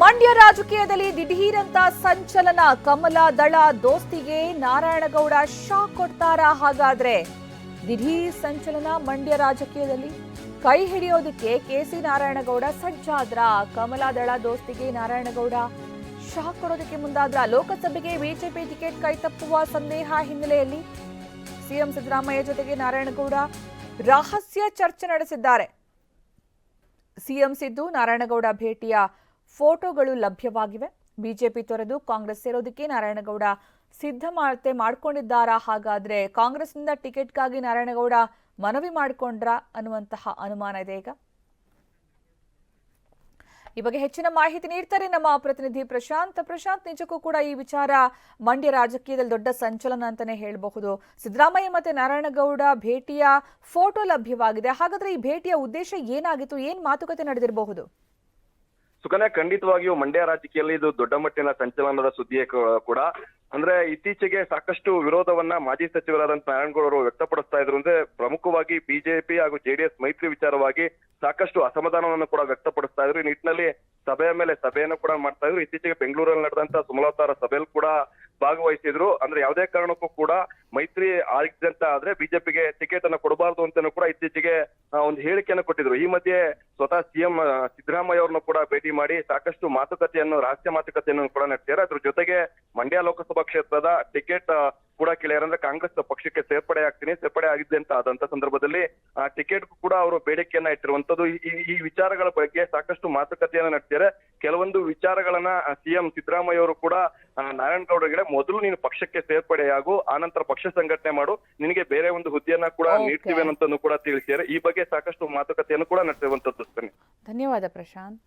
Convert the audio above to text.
ಮಂಡ್ಯ ರಾಜಕೀಯದಲ್ಲಿ ದಿಢೀರಂತ ಸಂಚಲನ ಕಮಲ ದಳ ದೋಸ್ತಿಗೆ ನಾರಾಯಣಗೌಡ ಶಾಕ್ ಕೊಡ್ತಾರ ಹಾಗಾದ್ರೆ ದಿಢೀರ್ ಸಂಚಲನ ಮಂಡ್ಯ ರಾಜಕೀಯದಲ್ಲಿ ಕೈ ಹಿಡಿಯೋದಕ್ಕೆ ಕೆಸಿ ನಾರಾಯಣಗೌಡ ಸಜ್ಜಾದ್ರ. ಕಮಲ ದಳ ದೋಸ್ತಿಗೆ ನಾರಾಯಣಗೌಡ ಶಾಕ್ ಕೊಡೋದಕ್ಕೆ ಮುಂದಾದ್ರ. ಲೋಕಸಭೆಗೆ ಬಿಜೆಪಿ ಟಿಕೆಟ್ ಕೈತಪ್ಪುವ ಸಂದೇಹ ಹಿನ್ನೆಲೆಯಲ್ಲಿ ಸಿಎಂ ಸಿದ್ದರಾಮಯ್ಯ ಜೊತೆಗೆ ನಾರಾಯಣಗೌಡ ರಹಸ್ಯ ಚರ್ಚೆ ನಡೆಸಿದ್ದಾರೆ. ಸಿಎಂ ಸಿದ್ದು ನಾರಾಯಣಗೌಡ ಭೇಟಿಯ ಫೋಟೋಗಳು ಲಭ್ಯವಾಗಿವೆ. ಬಿಜೆಪಿ ತೊರೆದು ಕಾಂಗ್ರೆಸ್ ಸೇರೋದಕ್ಕೆ ನಾರಾಯಣಗೌಡ ಸಿದ್ಧ ಮಾಡ್ತೆ ಮಾಡ್ಕೊಂಡಿದ್ದಾರಾ? ಹಾಗಾದ್ರೆ ಕಾಂಗ್ರೆಸ್ನಿಂದ ಟಿಕೆಟ್ಗಾಗಿ ನಾರಾಯಣಗೌಡ ಮನವಿ ಮಾಡಿಕೊಂಡ್ರ ಅನ್ನುವಂತಹ ಅನುಮಾನ ಇದೆ ಈಗ. ಈ ಬಗ್ಗೆ ಹೆಚ್ಚಿನ ಮಾಹಿತಿ ನೀಡ್ತಾರೆ ನಮ್ಮ ಪ್ರತಿನಿಧಿ ಪ್ರಶಾಂತ್. ಪ್ರಶಾಂತ್, ನಿಜಕ್ಕೂ ಕೂಡ ಈ ವಿಚಾರ ಮಂಡ್ಯ ರಾಜಕೀಯದಲ್ಲಿ ದೊಡ್ಡ ಸಂಚಲನ ಅಂತಾನೆ ಹೇಳಬಹುದು. ಸಿದ್ದರಾಮಯ್ಯ ಮತ್ತೆ ನಾರಾಯಣಗೌಡ ಭೇಟಿಯ ಫೋಟೋ ಲಭ್ಯವಾಗಿದೆ. ಹಾಗಾದ್ರೆ ಈ ಭೇಟಿಯ ಉದ್ದೇಶ ಏನಾಗಿತ್ತು? ಏನ್ ಮಾತುಕತೆ ನಡೆದಿರಬಹುದು? ಸುಕನ್ಯಾ, ಖಂಡಿತವಾಗಿಯೂ ಮಂಡ್ಯ ರಾಜಕೀಯದಲ್ಲಿ ಇದು ದೊಡ್ಡ ಮಟ್ಟಿನ ಸಂಚಲನದ ಸುದ್ದಿಯೇ ಕೂಡ. ಅಂದ್ರೆ ಇತ್ತೀಚೆಗೆ ಸಾಕಷ್ಟು ವಿರೋಧವನ್ನ ಮಾಜಿ ಸಚಿವರಾದಂತ ನಾರಾಯಣಗೌಡ ಅವರು ವ್ಯಕ್ತಪಡಿಸ್ತಾ ಇದ್ರು. ಅಂದ್ರೆ ಪ್ರಮುಖವಾಗಿ ಬಿಜೆಪಿ ಹಾಗೂ ಜೆಡಿಎಸ್ ಮೈತ್ರಿ ವಿಚಾರವಾಗಿ ಸಾಕಷ್ಟು ಅಸಮಾಧಾನವನ್ನು ಕೂಡ ವ್ಯಕ್ತಪಡಿಸ್ತಾ ಇದ್ರು. ಈ ನಿಟ್ಟಿನಲ್ಲಿ ಸಭೆಯ ಮೇಲೆ ಸಭೆಯನ್ನು ಕೂಡ ಮಾಡ್ತಾ ಇದ್ರು. ಇತ್ತೀಚೆಗೆ ಬೆಂಗಳೂರಲ್ಲಿ ನಡೆದಂತ ಸುಮಲತಾರ ಸಭೆಯಲ್ಲಿ ಕೂಡ ಭಾಗವಹಿಸಿದ್ರು. ಅಂದ್ರೆ ಯಾವುದೇ ಕಾರಣಕ್ಕೂ ಕೂಡ ಮೈತ್ರಿ ಆಗಿದ್ದಂತ ಆದ್ರೆ ಬಿಜೆಪಿಗೆ ಟಿಕೆಟ್ ಅನ್ನ ಕೊಡಬಾರದು ಅಂತಾನು ಕೂಡ ಇತ್ತೀಚೆಗೆ ಒಂದು ಹೇಳಿಕೆಯನ್ನು ಕೊಟ್ಟಿದ್ರು. ಈ ಮಧ್ಯೆ ಸ್ವತಃ ಸಿಎಂ ಸಿದ್ದರಾಮಯ್ಯ ಅವ್ರನ್ನು ಕೂಡ ಭೇಟಿ ಮಾಡಿ ಸಾಕಷ್ಟು ಮಾತುಕತೆಯನ್ನು, ರಹಸ್ಯ ಮಾತುಕತೆಯನ್ನು ಕೂಡ ನಡೆಸಿದ್ದಾರೆ. ಅದ್ರ ಜೊತೆಗೆ ಮಂಡ್ಯ ಲೋಕಸಭಾ ಕ್ಷೇತ್ರದ ಟಿಕೆಟ್ ಕೂಡ ಕೇಳ್ಯಾರ ಅಂದ್ರೆ ಕಾಂಗ್ರೆಸ್ ಪಕ್ಷಕ್ಕೆ ಸೇರ್ಪಡೆ ಆಗ್ತೀನಿ ಸೇರ್ಪಡೆ ಆಗಿದ್ದೆ ಅಂತ ಆದಂತ ಸಂದರ್ಭದಲ್ಲಿ ಆ ಟಿಕೆಟ್ ಕೂಡ ಅವರು ಬೇಡಿಕೆಯನ್ನ ಇಟ್ಟಿರುವಂತದ್ದು ಈ- ವಿಚಾರಗಳ ಬಗ್ಗೆ ಸಾಕಷ್ಟು ಮಾತುಕತೆಯನ್ನ ನಡೆಸಿದ್ದಾರೆ. ಕೆಲವೊಂದು ವಿಚಾರಗಳನ್ನ ಸಿಎಂ ಸಿದ್ದರಾಮಯ್ಯ ಅವರು ಕೂಡ ನಾರಾಯಣಗೌಡರಿಗೆ ಮೊದಲು ನೀನು ಪಕ್ಷಕ್ಕೆ ಸೇರ್ಪಡೆಯಾಗು ಆನಂತರ ಪಕ್ಷ ಸಂಘಟನೆ ಮಾಡು ನಿನಗೆ ಬೇರೆ ಒಂದು ಹುದ್ದೆಯನ್ನ ಕೂಡ. ನೀಡ್ತೀವಿ ಅನ್ನೋದನ್ನು ಕೂಡ ತಿಳಿಸಿದ್ದಾರೆ. ಈ ಬಗ್ಗೆ ಸಾಕಷ್ಟು ಮಾತುಕತೆಯನ್ನು ಕೂಡ ನಡೆಸಿರುವಂತದ್ದು ಧನ್ಯವಾದ ಪ್ರಶಾಂತ್.